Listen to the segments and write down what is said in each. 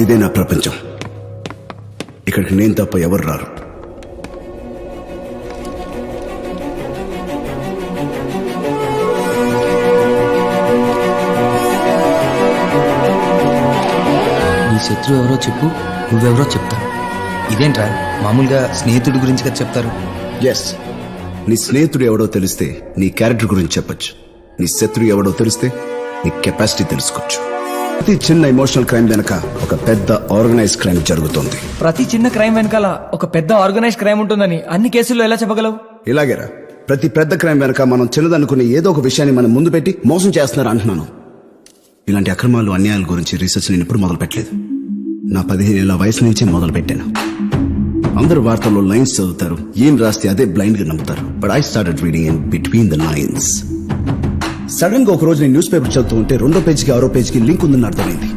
ఇదే నా ప్రపంచం. ఇక్కడికి నేను తప్ప ఎవరు రారు. నీ శత్రువు ఎవరో చెప్పు నువ్వెవరో చెప్తా. ఇదేంట్రా మామూలుగా స్నేహితుడి గురించి కదా చెప్తారు? ఎస్ నీ స్నేహితుడు ఎవడో తెలిస్తే నీ క్యారెక్టర్ గురించి చెప్పొచ్చు. నీ శత్రువు ఎవడో తెలిస్తే నీ కెపాసిటీ తెలుసుకోవచ్చు. ప్రతి చిన్న ఎమోషనల్ క్రైమ్ వెనక ఒక పెద్ద ఆర్గనైజ్ క్రైమ్ జరుగుతుంది. ప్రతి చిన్న క్రైమ్ వెనకాల ఒక పెద్ద ఆర్గనైజ్ క్రైమ్ ఉంటుందని అన్ని కేసుల్లో ఎలా చెప్పగలవు? ఇలాగేరా ప్రతి పెద్ద క్రైమ్ వెనక మనం చిన్నదనుకునే ఏదో ఒక విషయాన్ని మనం ముందు పెట్టి మోసం చేస్తున్నారు అంటున్నాను. ఇలాంటి అక్రమాలు అన్యాయాల గురించి రీసెర్చ్ నేను ఎప్పుడు మొదలు పెట్టలేదు నా పదిహేను ఏళ్ళ వయసు నుంచే మొదలు పెట్టాను అందరూ వార్తల్లో లైన్స్ చదువుతారు. ఏం రాస్తే అదే బ్లైండ్గా నమ్ముతారు. But I started reading in between the lines సడన్గా ఒక రోజు నేను న్యూస్ పేపర్ చదువుతూ ఉంటే రెండో పేజీకి ఆరో పేజ్కి లింక్ ఉందని అర్థమైంది.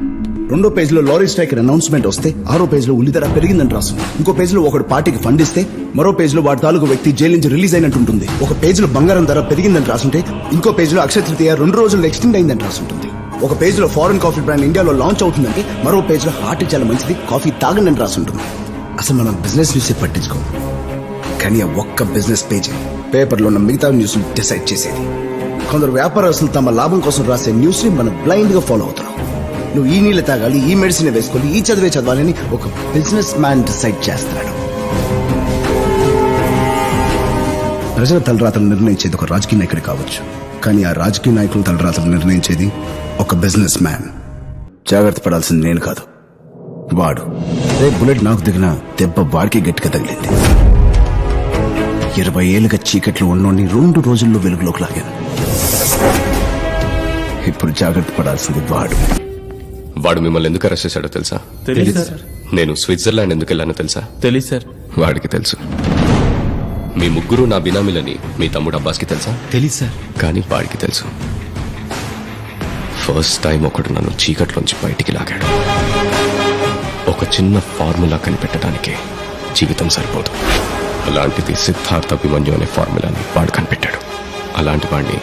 రెండో పేజీలో లారీ స్ట్రైక్ అనౌన్స్మెంట్ వస్తే ఆరో పేజ్లో ఉల్లి ధర పెరిగిందని రాస్తుంది. ఇంకో పేజీలో ఒకడు పార్టీకి ఫండ్ ఇస్తే మరో పేజ్లో వాడి తాలూకు వ్యక్తి జైలు నుంచి రిలీజ్ అయినట్టు ఉంటుంది. ఒక పేజీలో బంగారం ధర పెరిగిందని రాసుంటే ఇంకో పేజ్లో అక్షయ తృతీయ రెండు రోజులు ఎక్స్టెండ్ అయిందని రాసుంటుంది. ఒక పేజ్లో ఫారెన్ కాఫీ బ్రాండ్ ఇండియాలో లాంచ్ అవుతుందంటే మరో పేజీలో హార్ట్ చాలా మంచిది కాఫీ తాగండి అని రాసుంటుంది. అసలు మనం బిజినెస్ న్యూస్ పట్టించుకో కానీ ఆ ఒక్క బిజినెస్ పేజ్ పేపర్లో ఉన్న మిగతా న్యూస్ డిసైడ్ చేసేది. కొందరు వ్యాపారస్తులు తమ లాభం కోసం రాసే న్యూస్ని మనం బ్లైండ్గా ఫాలో అవుతున్నాం. నువ్వు ఈ నీళ్ళు తాగాలి ఈ మెడిసిన్ వేసుకోవాలి ఈ చదివే చదవాలని ఒక బిజినెస్ మ్యాన్ డిసైడ్ చేస్తున్నాడు. ప్రజల తలరాతలు నిర్ణయించేది ఒక రాజకీయ నాయకుడు కావచ్చు. కానీ ఆ రాజకీయ నాయకుల తలరాతలు నిర్ణయించేది ఒక బిజినెస్ మ్యాన్ జాగ్రత్త పడాల్సింది నేను కాదు వాడు. రే బుల్లెట్ నాకు దిగిన దెబ్బ వాడికి గట్టిగా తగిలింది. ఇరవై ఏళ్ళుగా చీకట్లో ఉన్నోడిని రెండు రోజుల్లో వెలుగులోకి లాగాను. ఇప్పుడు జాగ్రత్త పడాల్సింది వాడు. వాడు మిమ్మల్ని ఎందుకు అరెస్ట్ చేశాడో తెలుసా? తెలీదు సార్. నేను స్విట్జర్లాండ్ ఎందుకు వెళ్ళానో తెలుసా? తెలీదు సార్. వాడికి తెలుసు. మీ ముగ్గురు నా బినామీలని మీ తమ్ముడు అబ్బాస్కి తెలుసా? తెలీదు సార్. కానీ వాడికి తెలుసు. ఫస్ట్ టైం ఒకడు నన్ను చీకట్లోంచి బయటికి లాగాడు. ఒక చిన్న ఫార్ములా కనిపెట్టడానికి జీవితం సరిపోదు. అలాంటిది సిద్ధార్థ అభిమన్యు అనే ఫార్ములాని వాడు కనిపెట్టాడు. అలాంటి వాడిని